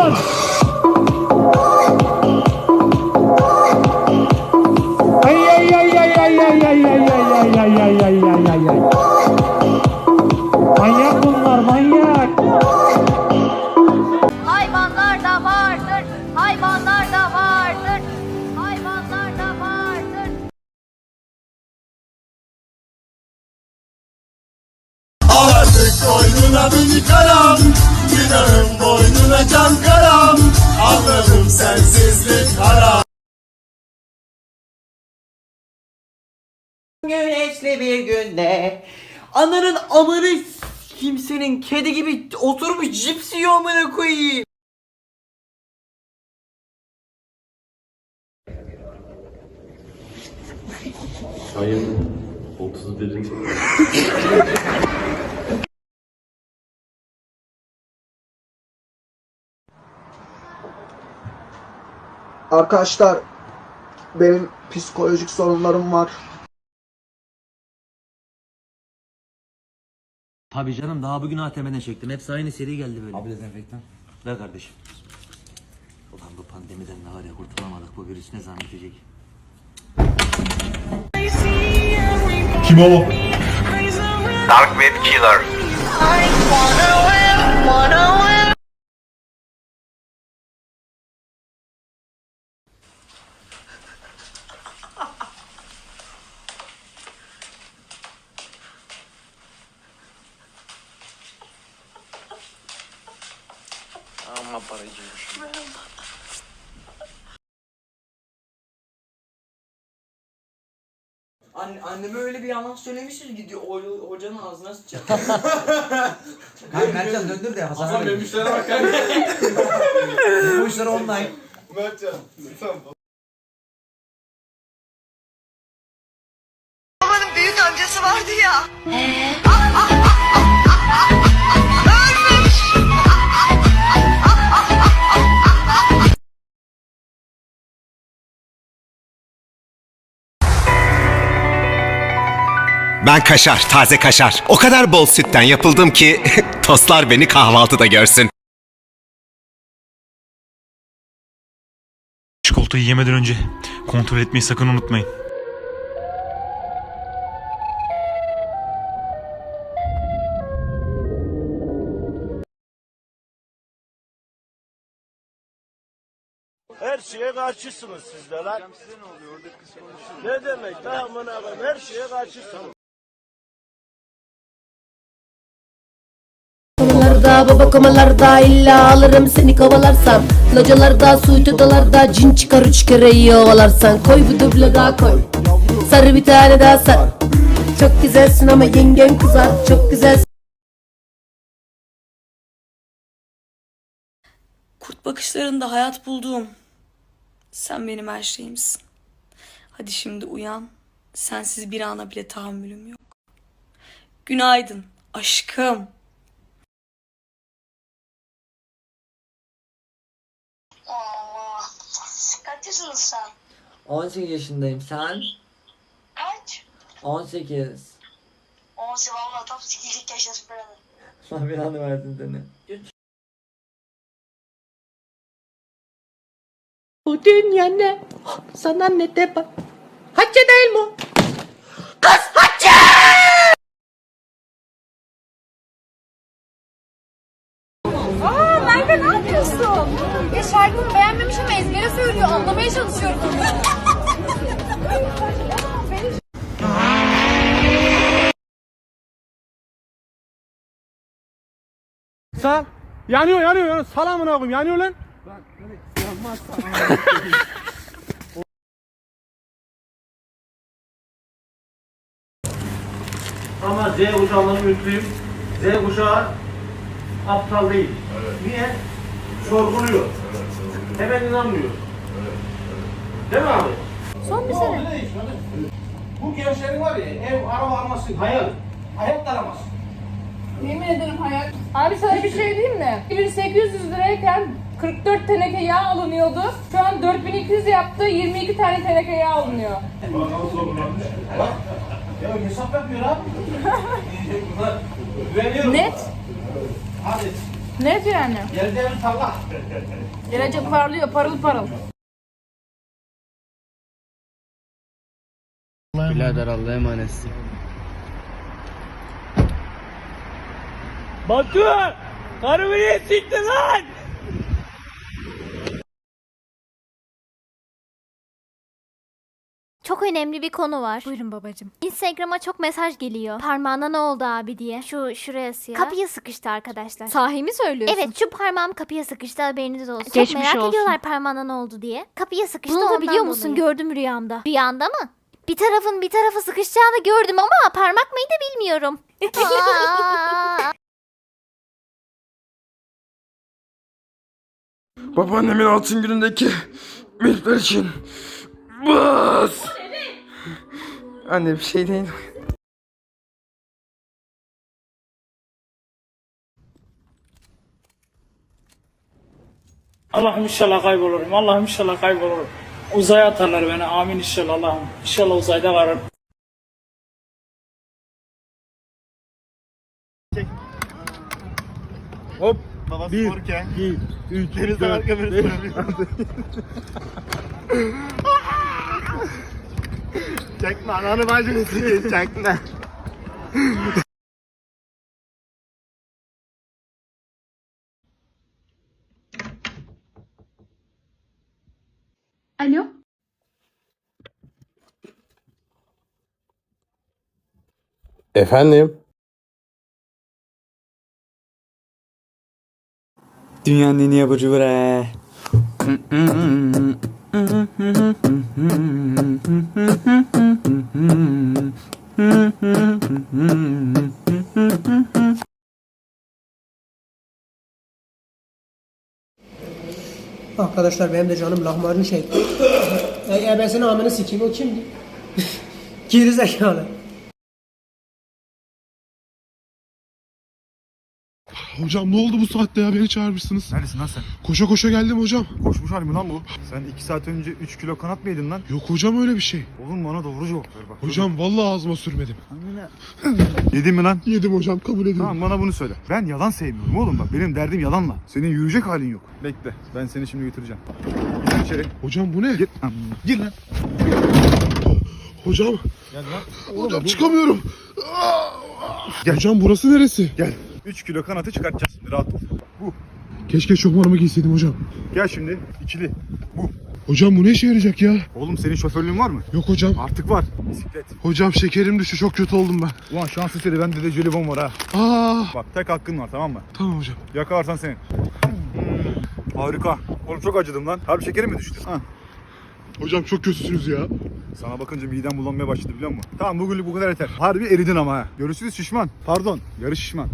Lan! Ay ay ay ay ay ay ay ay ay ay ay ay ay ay ay ay. Manyak bunlar manyak. Hayvanlar da vardır. Hayvanlar da vardır. Hayvanlar da vardır. Artık boynuna bin karam Günahın boynuna can Güneşli bir günde Ananın amını kimsenin kedi gibi oturmuş cips yiyor amına koyayım. Ayın 31. Arkadaşlar benim psikolojik sorunlarım var. Tabii canım daha bugün ATM'den çektim. Hepsi aynı seri geldi böyle. Abi dezenfektan. Ver kardeşim. Ulan bu pandemiden de var ya kurtulamadık. Bu virüs ne zaman bitecek? Dark Web Killer Anne, anneme öyle bir yalan söylemişiz gidiyor o, hocanın ağzına sıçacak. Kanka Mertcan döndür de Hasan Hasan abi. benim işlere bak kanka Bu işler online. Mertcan Ben kaşar, taze kaşar. O kadar bol sütten yapıldım ki tostlar beni kahvaltıda görsün. Çikolatayı yemeden önce kontrol etmeyi sakın unutmayın. Her şeye karşısınız siz de lan Ne demek lan amına koyayım her şeye karşısınız baba komalarda illa alırım seni kovalarsam Localarda suytudalarda cin çıkar üç kere iyi ovalarsan Koy bu duble daha koy Sarı bir tane daha sar Çok güzelsin ama yengen kızar Çok güzelsin Kurt bakışlarında hayat bulduğum. Sen benim her şeyimsin. Hadi şimdi uyan. Sensiz bir ana bile tahammülüm yok. Günaydın aşkım. Kaç yaşındasın sen? 18 yaşındayım sen? Kaç? 18. 18 valla tam sikicilik yaşasın birader. Allah belanı versin seni. Bu dünya ne? Sana ne de bak Hacı değil mi? Aa söylüyor. Anlamaya çalışıyorum. Sal. Yanıyor yanıyor yanıyor. Sal amına koyayım yanıyor lan. Ama Z kuşağından ümitliyim. Z kuşağı aptal değil. Niye? Sorguluyor. Hemen inanmıyor. Değil mi abi? Son bir sene. Bu gençlerin var ya ev araba almasın hayal. Hayatta aramazsın. Yemin ederim hayal. Abi sana bir şey diyeyim mi? 1800 lirayken 44 teneke yağ alınıyordu. Şu an 4200 yaptı. 22 tane teneke yağ alınıyor. Bak. Ya hesap yapıyor abi. Bunlar güveniyorum. Net. Hadi. Ne yani? Geleceğimi salla. Gelecek parlıyor parıl parıl. Birader Allah'a emanetsin. Batu! Karımı niye siktin lan? Çok önemli bir konu var. Buyurun babacığım. Instagram'a çok mesaj geliyor. Parmağına ne oldu abi diye. Şu şuraya ya. Kapıya sıkıştı arkadaşlar. Sahi mi söylüyorsun? Evet şu parmağım kapıya sıkıştı haberiniz olsun. Çok Geçmiş merak olsun. ediyorlar parmağına ne oldu diye. Kapıya sıkıştı Bunu da ondan biliyor musun? dolayı. Gördüm rüyamda. Rüyanda mı? Bir tarafın bir tarafa sıkışacağını gördüm ama parmak mıydı bilmiyorum. Aa! Babaannemin altın günündeki milfler için bas. Anne bir şey değil. Allah'ım inşallah kaybolurum. Allah'ım inşallah kaybolurum. Uzaya atarlar beni. Amin inşallah Allah'ım. İnşallah uzayda varırım. Hop. Baba bir, sporken. Bir, üç, Denizden dört, arka bir Çekme ananı bacını çekme. Efendim? Dünyanın en iyi abucu bre. Arkadaşlar benim de canım lahmacun çekti. Ey ebesinin amını sikeyim o kimdi? Geri zekalı. Hocam ne oldu bu saatte ya beni çağırmışsınız? Neredesin lan sen? Koşa koşa geldim hocam. Koşmuş halim lan bu. Sen 2 saat önce 3 kilo kanat mı yedin lan? Yok hocam öyle bir şey. Oğlum bana doğru cevap ver bak. Hocam vallahi ağzıma sürmedim. Yedin mi lan? Yedim hocam kabul ediyorum. Tamam bana bunu söyle. Ben yalan sevmiyorum oğlum bak benim derdim yalanla. Senin yürüyecek halin yok. Bekle ben seni şimdi götüreceğim. Gir içeri. Hocam bu ne? Gir. Gir lan. Hocam. Gel lan. Hocam çıkamıyorum. Gel. Hocam burası neresi? Gel. 3 kilo kanatı çıkartacağız şimdi rahat ol. Bu. Keşke şofmanımı giyseydim hocam. Gel şimdi ikili. Bu. Hocam bu ne işe yarayacak ya? Oğlum senin şoförlüğün var mı? Yok hocam. Artık var. Bisiklet. Hocam şekerim düştü çok kötü oldum ben. Ulan şans eseri bende de jelibon var ha. Aa, Bak tek hakkın var tamam mı? tamam hocam. Yakalarsan senin. Harika. Oğlum çok acıdım lan. Harbi şekerim mi düştü? Ha. Hocam çok kötüsünüz ya. Sana bakınca midem bulanmaya başladı biliyor musun? Tamam bugünlük bu kadar yeter. Harbi eridin ama ha. Görüşürüz şişman. Pardon. Yarı şişman.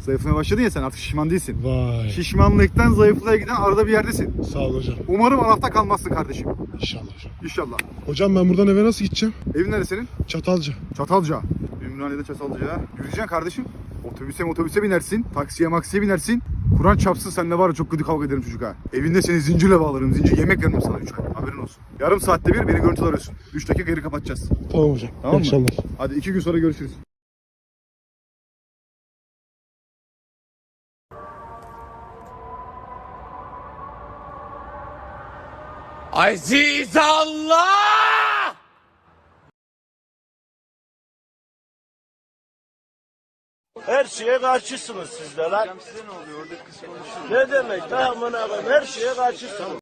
Zayıflamaya başladın ya sen artık şişman değilsin. Vay. Şişmanlıktan zayıflığa giden arada bir yerdesin. Sağ ol hocam. Umarım anafta kalmazsın kardeşim. İnşallah hocam. İnşallah. Hocam ben buradan eve nasıl gideceğim? Evin nerede senin? Çatalca. Çatalca. Ümraniye'de Çatalca'ya. Yürüyeceksin kardeşim. Otobüse otobüse binersin. Taksiye maksiye binersin. Kur'an çapsın seninle var ya çok kötü kavga ederim çocuk ha. Evinde seni zincirle bağlarım. Zincir yemek vermem sana 3 ay. Haberin olsun. Yarım saatte bir beni görüntü arıyorsun. 3 dakika geri kapatacağız. Tamam hocam. Tamam mı? Akşamlar. Hadi 2 gün sonra görüşürüz. Aziz Allah! Her şeye karşısınız siz de lan. size ne oluyor orada kız konuşuyor. Ne demek lan amına koyayım her şeye karşısınız.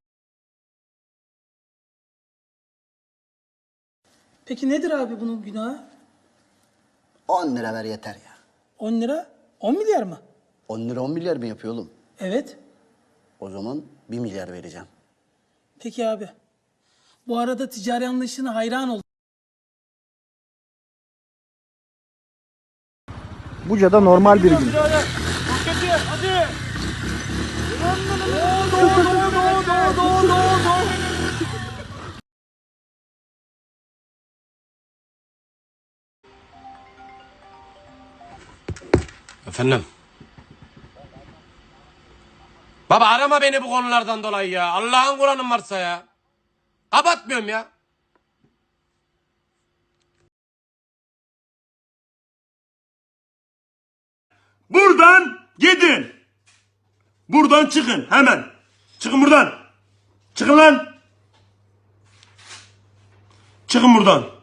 Peki nedir abi bunun günahı? 10 lira ver yeter ya. 10 lira? 10 milyar mı? 10 lira 10 milyar mı yapıyor oğlum? Evet. O zaman 1 milyar vereceğim. Peki abi. Bu arada ticari anlayışına hayran oldum. Buca'da normal bir gün. Efendim? Baba arama beni bu konulardan dolayı ya. Allah'ın Kur'an'ın varsa ya. Kapatmıyorum ya. Buradan gidin. Buradan çıkın hemen. Çıkın buradan. Çıkın lan. Çıkın buradan.